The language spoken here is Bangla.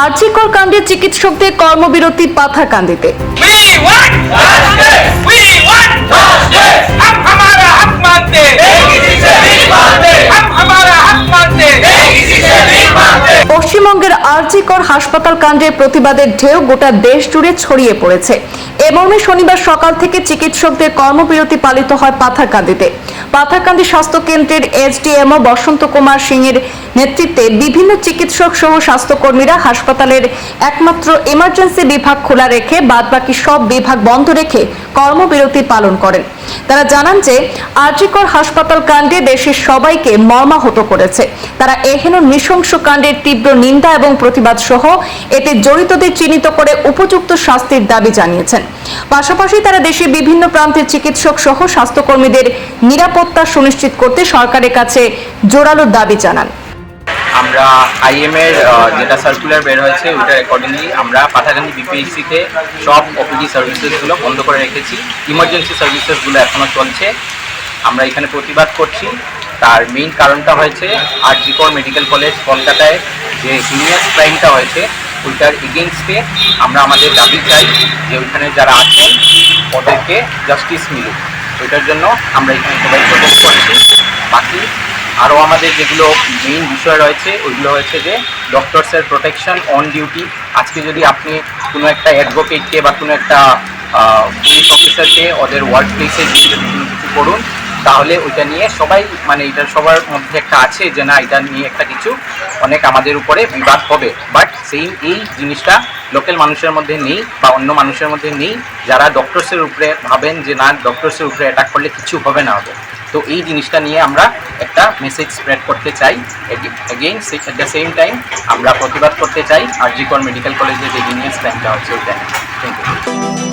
আর্জিকর কাণ্ডে চিকিৎসকদের কর্মবিরতি পাথাকান্দিতে আরজিকর হাসপাতাল কাণ্ডের প্রতিবাদের ঢেউ গোটা দেশ জুড়ে ছড়িয়ে পড়েছে। এ মর্মে শনিবার সকাল থেকে চিকিৎসকদের কর্মবিরতি পালিত হয় পাথারকান্দিতে। পাথারকান্দি স্বাস্থ্য কেন্দ্রের এসডিএমও বসন্ত কুমার সিং এর নেতৃত্বে বিভিন্ন চিকিৎসক সহ স্বাস্থ্যকর্মীরা হাসপাতালের একমাত্র এমার্জেন্সি বিভাগ খোলা রেখে বাদবাকি সব বিভাগ বন্ধ রেখে কর্মবিরতি পালন করেন। তারা জানান যে, আরজিকর হাসপাতাল কাণ্ডে দেশের সবাইকে মর্মাহত করেছে। তারা এহেন নৃশংস কাণ্ডের তীব্র নিন্দা এবং প্রতিবাদ সহ এতে জড়িতদের চিহ্নিত করে উপযুক্ত শাস্তির দাবি জানিয়েছেন। পাশাপাশি তারা দেশের বিভিন্ন প্রান্তের চিকিৎসক সহ স্বাস্থ্যকর্মীদের নিরাপত্তা সুনিশ্চিত করতে সরকারের কাছে জোরালো দাবি জানান। আমরা আইএম এর যেটা সার্কুলার বের হয়েছে ওইটার অ্যাকর্ডিংলি আমরা পাথাকান্দি বিপিএইচসিতে সব ওপিডি সার্ভিসেসগুলো বন্ধ করে রেখেছি। ইমার্জেন্সি সার্ভিসেসগুলো এখনও চলছে। আমরা এখানে প্রতিবাদ করছি। তার মেইন কারণটা হয়েছে আর আরজিকর মেডিকেল কলেজ কলকাতায় যে হিনিয়াস ক্রাইমটা হয়েছে, ওইটার এগেনস্টে আমরা আমাদের দাবি চাই যে ওইখানে যারা আছেন, ওদেরকে জাস্টিস মিলুক। ওইটার জন্য আমরা এখানে সবাই প্রোটেস্ট করছি বাকি আরও আমাদের যেগুলো মেইন বিষয় রয়েছে, ওইগুলো হয়েছে যে ডক্টরসের প্রোটেকশন অন ডিউটি আজকে যদি আপনি কোনো একটা অ্যাডভোকেটকে বা কোনো একটা পুলিশ অফিসারকে ওদের ওয়ার্ক প্লেসে যদি কিছু করুন তাহলে ওইটা নিয়ে সবাই মানে এটা সবার মধ্যে একটা আছে যে না, এটা নিয়ে একটা কিছু অনেক আমাদের উপরে বিবাদ হবে। বাট সেই এই জিনিসটা লোকাল মানুষের মধ্যে নেই বা অন্য মানুষের মধ্যে নেই। যারা ডক্টরসের উপরে ভাবেন যে না ডক্টরসের উপরে অ্যাটাক করলে কিছু হবে না হবে। তো এই জিনিসটা নিয়ে আমরা একটা মেসেজ স্প্রেড করতে চাই। Again at the same time আমরা প্রতিবাদ করতে চাই। আরজিকর মেডিকেল কলেজের যে জিনিয়াস প্ল্যানটা হচ্ছে ওইটা থ্যাংক ইউ